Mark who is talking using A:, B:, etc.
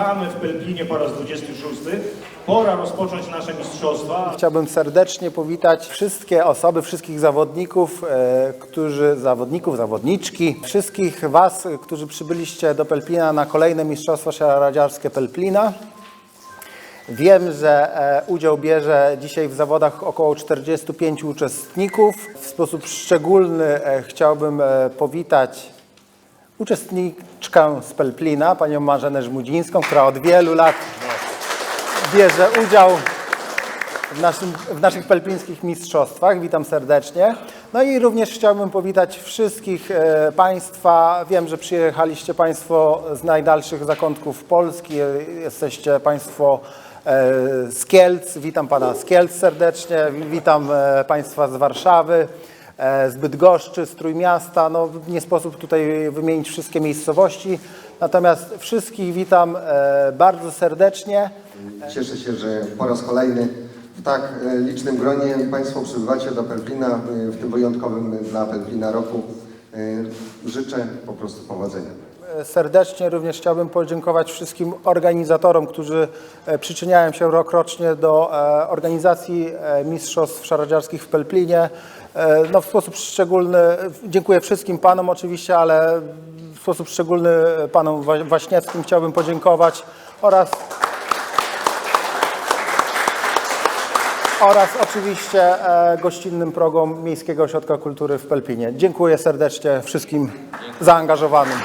A: Witamy w Pelplinie po raz 26. Pora rozpocząć nasze mistrzostwa.
B: Chciałbym serdecznie powitać wszystkie osoby, wszystkich zawodników, e, którzy, zawodników, zawodniczki, wszystkich Was, którzy przybyliście do Pelplina na kolejne Mistrzostwa Szaradziarskie Pelplina. Wiem, że e, udział bierze dzisiaj w zawodach około 45 uczestników. W sposób szczególny e, chciałbym powitać uczestniczkę z Pelplina, panią Marzenę Żmudzińską, która od wielu lat bierze udział w, naszym, w naszych pelplińskich mistrzostwach. Witam serdecznie. No i również chciałbym powitać wszystkich e, Państwa. Wiem, że przyjechaliście Państwo z najdalszych zakątków Polski. E, Jesteście Państwo e, z Kielc. Witam Pana z Kielc serdecznie. Witam Państwa z Warszawy. E, Z Bydgoszczy, z Trójmiasta, no nie sposób tutaj wymienić wszystkie miejscowości, natomiast wszystkich witam e, bardzo serdecznie.
C: Cieszę się, że po raz kolejny w tak e, licznym gronie Państwo przybywacie do Pelplina w tym wyjątkowym dla Pelplina roku. Życzę po prostu powodzenia.
B: Serdecznie również chciałbym podziękować wszystkim organizatorom, którzy e, przyczyniają się rokrocznie do e, organizacji e, Mistrzostw Szaradziarskich w Pelplinie. No, w sposób szczególny dziękuję wszystkim panom oczywiście, ale w sposób szczególny panom Wa- Waśniewskim chciałbym podziękować oraz oraz oczywiście gościnnym progom Miejskiego Ośrodka Kultury w Pelplinie. Dziękuję serdecznie wszystkim zaangażowanym.